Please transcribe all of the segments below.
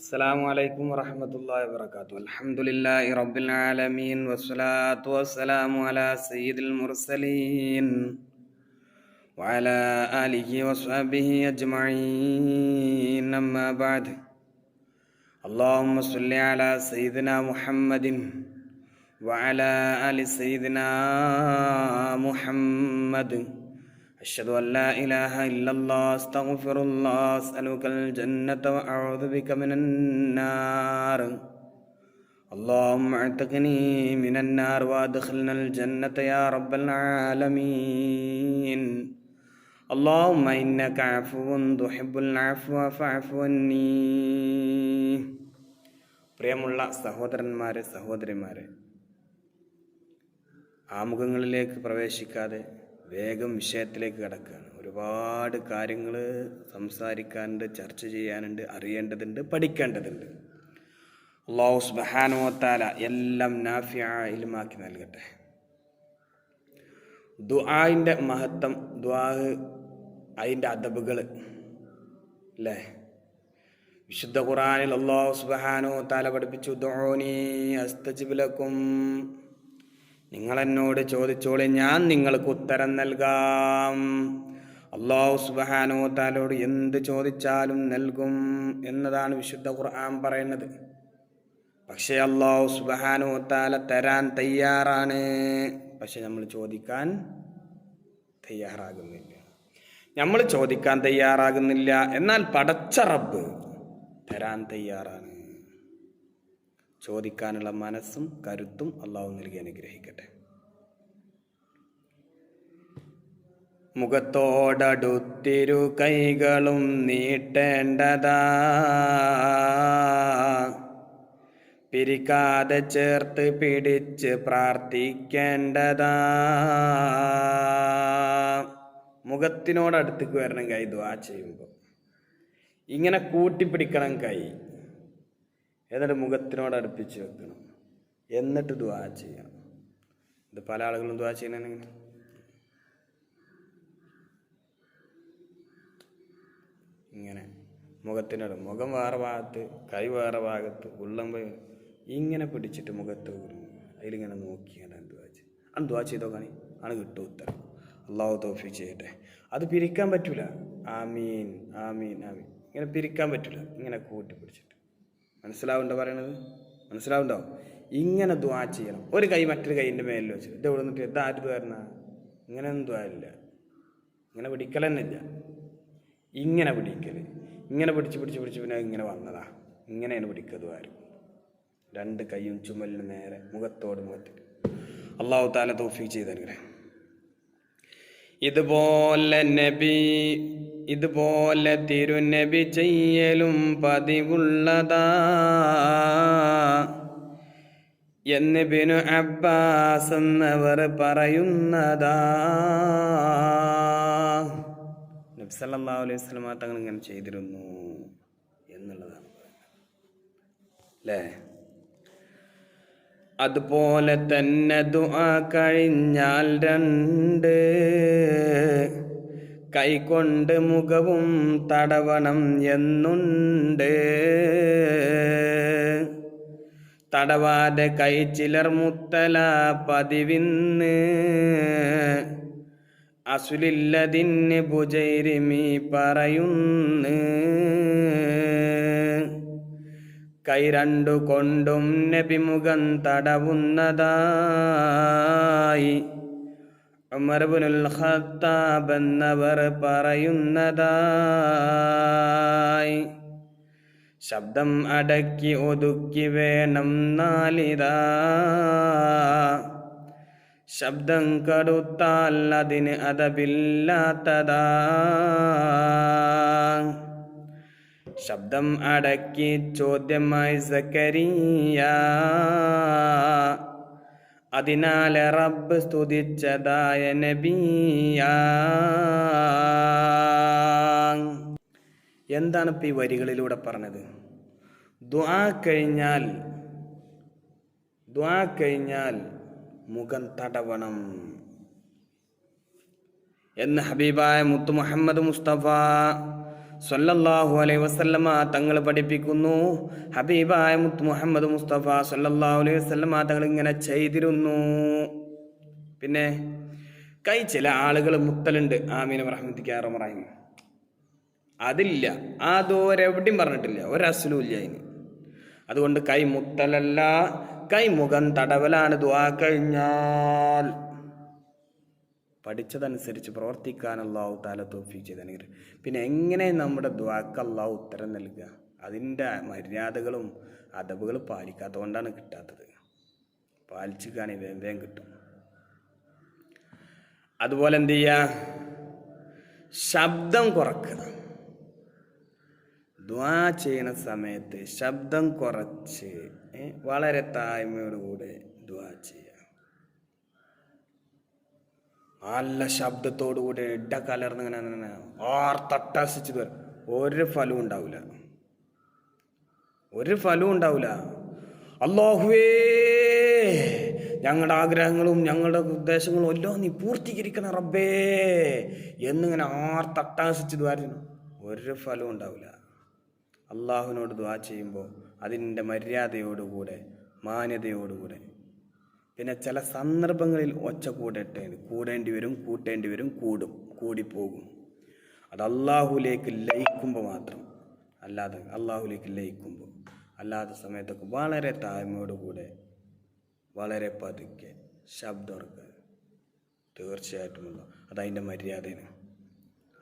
السلام عليكم ورحمة الله وبركاته الحمد لله رب العالمين والصلاة والسلام على سيد المرسلين وعلى آله وصحبه أجمعين أما بعد اللهم صل على سيدنا محمد وعلى آل سيدنا محمد أشهد أن لا إله إلا الله أستغفر الله أسألك الجنة وأعوذ بك من النار اللهم اعتقني من النار وادخلنا الجنة يا رب العالمين اللهم إنك عفو تحب العفو فاعف عني പ്രിയമുള്ള സഹോദരന്മാരെ സഹോദരിമാരെ ആമുഖങ്ങളിലേക്ക് പ്രവേശിക്കാതെ വേഗം വിഷയത്തിലേക്ക് കിടക്കുകയാണ്. ഒരുപാട് കാര്യങ്ങൾ സംസാരിക്കാനുണ്ട് ചർച്ച ചെയ്യാനുണ്ട് അറിയേണ്ടതുണ്ട് പഠിക്കേണ്ടതുണ്ട്. അള്ളാഹു ബഹാനോത്താല എല്ലാം നാഫിയായിലുമാക്കി നൽകട്ടെ. ദുആന്റെ മഹത്വം ദുആ അതിന്റെ അദബുകൾ അല്ലേ? വിശുദ്ധ ഖുറാനിൽ അള്ളാഹു സുബാനോ താല പഠിപ്പിച്ചു ധോണി അസ്തജിബുലക്കും നിങ്ങൾ എന്നോട് ചോദിച്ചോളി ഞാൻ നിങ്ങൾക്ക് ഉത്തരം നൽകാം. അള്ളാഹു സുബാനോ താലോട് എന്ത് ചോദിച്ചാലും നൽകും എന്നതാണ് വിശുദ്ധ ഖുർആൻ പറയുന്നത്. പക്ഷേ അള്ളാഹു സുബാനോ താല തരാൻ തയ്യാറാണ്. പക്ഷെ നമ്മൾ ചോദിക്കാൻ തയ്യാറാകുന്നില്ല. നമ്മൾ ചോദിക്കാൻ തയ്യാറാകുന്നില്ല. എന്നാൽ പടച്ച റബ്ബ് തരാൻ തയ്യാറാണ്. ചോദിക്കാനുള്ള മനസ്സും കരുത്തും അള്ളാഹു നൽകി അനുഗ്രഹിക്കട്ടെ. മുഖത്തോടടുത്തിരു കൈകളും നീട്ടേണ്ടതാ. പിരിക്കാതെ ചേർത്ത് പിടിച്ച് പ്രാർത്ഥിക്കേണ്ടതാ. മുഖത്തിനോടടുത്തേക്ക് വരണം കൈ ദ്വാ ചെയ്യുമ്പോൾ. ഇങ്ങനെ കൂട്ടിപ്പിടിക്കണം കൈ. എന്നിട്ട് മുഖത്തിനോട് അടുപ്പിച്ച് വെക്കണം. എന്നിട്ട് ദ്വാ ചെയ്യണം. ഇത് പല ആളുകളും ദ്വാ ചെയ്യണമെങ്കിൽ ഇങ്ങനെ. മുഖത്തിനോട് മുഖം വേറെ ഭാഗത്ത് കൈ വേറെ ഭാഗത്ത് ഉള്ളം ഇങ്ങനെ പിടിച്ചിട്ട് മുഖത്ത് അതിലിങ്ങനെ നോക്കിയാണ് ചെയ്യും അത് ദ്വാ ചെയ്തോ കാണി ആണ് കിട്ടും ഉത്തരം. അള്ളാഹു തോഫി ചെയ്യട്ടെ. അത് പിരിക്കാൻ പറ്റൂല. ആമീൻ ആമീൻ ആമീൻ. ഇങ്ങനെ പിരിക്കാൻ പറ്റൂല. ഇങ്ങനെ കൂട്ടി പിടിച്ചിട്ട്. മനസ്സിലാവുണ്ടോ പറയണത്? മനസ്സിലാവുണ്ടോ? ഇങ്ങനെ ദ്വാ ചെയ്യണം. ഒരു കൈ മറ്റൊരു കൈയിന്റെ മേലിൽ വെച്ച് ഇത് എവിടെ നിന്നിട്ട്? ഇത് ആര് ദ്വാരണ ഇങ്ങനെയൊന്നും ദ്വാ ഇല്ല. ഇങ്ങനെ പിടിക്കൽ തന്നെ ഇല്ല ഇങ്ങനെ പിടിക്കൽ ഇങ്ങനെ പിടിച്ച് പിടിച്ച് പിടിച്ച് പിന്നെ ഇങ്ങനെ വന്നതാ. ഇങ്ങനെയാണ് പിടിക്കുക ദ്വാരം രണ്ട് കൈയും ചുമലിന് നേരെ മുഖത്തോട് മുഖത്ത് അള്ളാഹു താല തോഫീക്ക് ചെയ്തനുഗ്രഹം ഇതുപോലെ നബി ഇതുപോലെ തിരുനബി ചെയ്യലും പതിവുള്ളതാ. എന്ന് ബിനു അബ്ബാസ് എന്നവർ പറയുന്നതാ. അലൈഹി തങ്ങൾ ഇങ്ങനെ ചെയ്തിരുന്നു എന്നുള്ളതാണ് അല്ലേ? അതുപോലെ തന്നെ ദുആ കഴിഞ്ഞാൽ രണ്ട് കൈകൊണ്ട് മുഖവും തടവണം എന്നുണ്ട്. തടവാതെ കൈ ചിലർ മുത്തല പതിവിന്ന്. അസുലില്ലതിന് ഭുജൈരിമി പറയുന്ന്. കൈ രണ്ടു കൊണ്ടും നബിമുഖം തടവുന്നതായി. ഉമർബുൽ ഖത്താബ് പറയുന്നതായി. ശബ്ദം അടക്കി ഒതുക്കി വേണം നാലിതാ. ശബ്ദം കടുത്താൽ അതിന് അതപില്ലാത്തതാ ശബ്ദം അടക്കി ചോദ്യമായി സക്കരിയ. അതിനാലെ റബ്ബ് സ്തുതിച്ചതായ നബിയ. എന്താണ് ഈ വരികളിലൂടെ പറഞ്ഞത്? ദ്വാ കഴിഞ്ഞാൽ ദ്വാ കഴിഞ്ഞാൽ മുഖം തടവണം എന്ന് ഹബീബായ മുത്തു മുഹമ്മദ് മുസ്തഫ സല്ലല്ലാഹു അലൈ വസല്ലമ തങ്ങൾ പഠിപ്പിക്കുന്നു. ഹബീബായ മുത്ത് മുഹമ്മദ് മുസ്തഫ സല്ലല്ലാഹു അലൈഹി വസല്ലമ തങ്ങൾ ഇങ്ങനെ ചെയ്തിരുന്നു. പിന്നെ കൈ ചില ആളുകൾ മുത്തലുണ്ട്. ആമീൻ റഹ്മത്തിക്കാറമറായി അതില്ല. അതൊരെവിടെയും പറഞ്ഞിട്ടില്ല. ഒരസലും ഇല്ല അതിന്. അതുകൊണ്ട് കൈ മുത്തലല്ല കൈ മുഖം തടവലാണ് ദ്വാ കഴിഞ്ഞാൽ. പഠിച്ചതനുസരിച്ച് പ്രവർത്തിക്കാൻ അള്ളാഹു താല തോഫീക്ക് ചെയ്ത് അനുഗ്രഹം പിന്നെ എങ്ങനെ നമ്മുടെ ദ്വാക്ക് അള്ളാഹു ഉത്തരം നൽകുക അതിന്റെ മര്യാദകളും അദബുകളും പാലിക്കാത്തതുകൊണ്ടാണ് കിട്ടാത്തത്. പാലിച്ചു കാണി കിട്ടും. അതുപോലെ എന്ത് ചെയ്യുക ശബ്ദം കുറക്കുക. ദ്വാ ചെയ്യുന്ന സമയത്ത് ശബ്ദം കുറച്ച് വളരെ താഴ്മയോടുകൂടെ ദ്വാ ചെയ്യുക. നല്ല ശബ്ദത്തോടുകൂടി ഇട കലർന്ന് ഇങ്ങനെ ഇങ്ങനെ തരും ഒരു ഫലവും ഉണ്ടാവില്ല ഒരു ഫലവും ഉണ്ടാവില്ല അള്ളാഹുവേ ഞങ്ങളുടെ ആഗ്രഹങ്ങളും ഞങ്ങളുടെ ഉദ്ദേശങ്ങളും എല്ലാം നീ പൂർത്തീകരിക്കണം റബ്ബേ എന്നിങ്ങനെ ആർത്തട്ടാസിച്ച് ദ്വാരുന്നു ഒരു ഫലവും ഉണ്ടാവില്ല അള്ളാഹുവിനോട് ദ്വാ ചെയ്യുമ്പോൾ അതിന്റെ മര്യാദയോടുകൂടെ മാന്യതയോടുകൂടെ പിന്നെ ചില സന്ദർഭങ്ങളിൽ ഒച്ച കൂടട്ടെ കൂടേണ്ടി വരും കൂട്ടേണ്ടി വരും കൂടും കൂടിപ്പോകും. അത് അള്ളാഹുലേക്ക് ലയിക്കുമ്പോൾ മാത്രം. അല്ലാതെ അള്ളാഹുലേക്ക് ലയിക്കുമ്പോൾ അല്ലാത്ത സമയത്തൊക്കെ വളരെ താഴ്മയോടുകൂടെ വളരെ പതുക്കെ ശബ്ദമൊക്കെ തീർച്ചയായിട്ടും തീർച്ചയായിട്ടുമല്ലോ അതതിന്റെ മര്യാദയാണ്.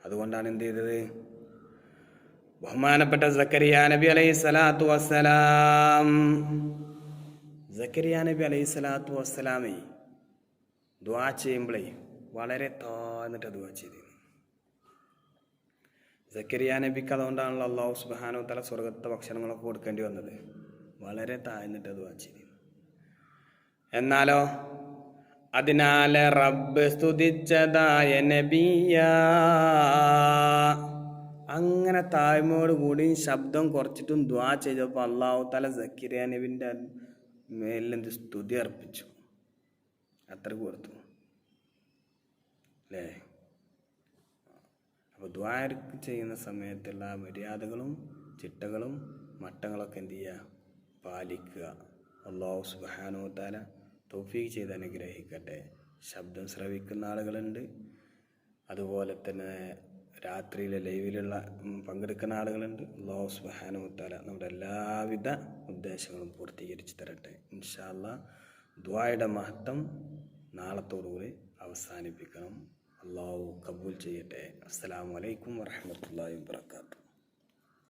അതുകൊണ്ടാണ് എന്ത് ചെയ്തത്? ബഹുമാനപ്പെട്ട സക്കരിയ നബി അലൈഹി സ്വലാത്തു വസ്സലാം സക്കരിയ നബി അലൈഹി സ്വലാത്തു വസ്സലാമി ദ്വാ ചെയ്യുമ്പോഴേ വളരെ താഴ്ന്നിട്ട് ദ്വാ ചെയ്തിരുന്നു സക്കരിയ നബിക്ക് അതുകൊണ്ടാണല്ലോ അള്ളാഹു സുബാനോ തല സ്വർഗത്തെ ഭക്ഷണങ്ങളൊക്കെ കൊടുക്കേണ്ടി വന്നത്. വളരെ താഴ്ന്നിട്ട് ദ്വാ ചെയ്തിരുന്നു എന്നാലോ അതിനാൽ റബ്ബ് സ്തുതിച്ചതായ നബിയ. അങ്ങനെ താഴ്മയോടുകൂടി ശബ്ദം കുറച്ചിട്ടും ദ്വാ ചെയ്തപ്പോൾ അള്ളാഹു തല സക്കിരിയ നബിന്റെ മേലിലെന്ത് സ്തുതി അർപ്പിച്ചു. അത്ര കൊടുത്തു അല്ലേ? അപ്പോൾ ദ്വാരക്ക് ചെയ്യുന്ന സമയത്തുള്ള മര്യാദകളും ചിട്ടകളും മട്ടങ്ങളൊക്കെ എന്ത് ചെയ്യുക പാലിക്കുക. അള്ളാഹു സുബാനോ താല തോഫീക്ക് ചെയ്ത് അനുഗ്രഹിക്കട്ടെ. ശബ്ദം ശ്രവിക്കുന്ന ആളുകളുണ്ട്. അതുപോലെ തന്നെ രാത്രിയിലെ ലൈവിലുള്ള പങ്കെടുക്കുന്ന ആളുകളുണ്ട്. അള്ളാഹു വ താല നമ്മുടെ എല്ലാവിധ ഉദ്ദേശങ്ങളും പൂർത്തീകരിച്ച് തരട്ടെ. ഇൻഷാല്ല ദ്വായുടെ മഹത്വം നാളത്തോടുകൂടി അവസാനിപ്പിക്കണം. അള്ളാഹു കബൂൽ ചെയ്യട്ടെ. അസ്സലാമു അലൈക്കും വറഹ്മത്തുള്ളാഹി വാത്തു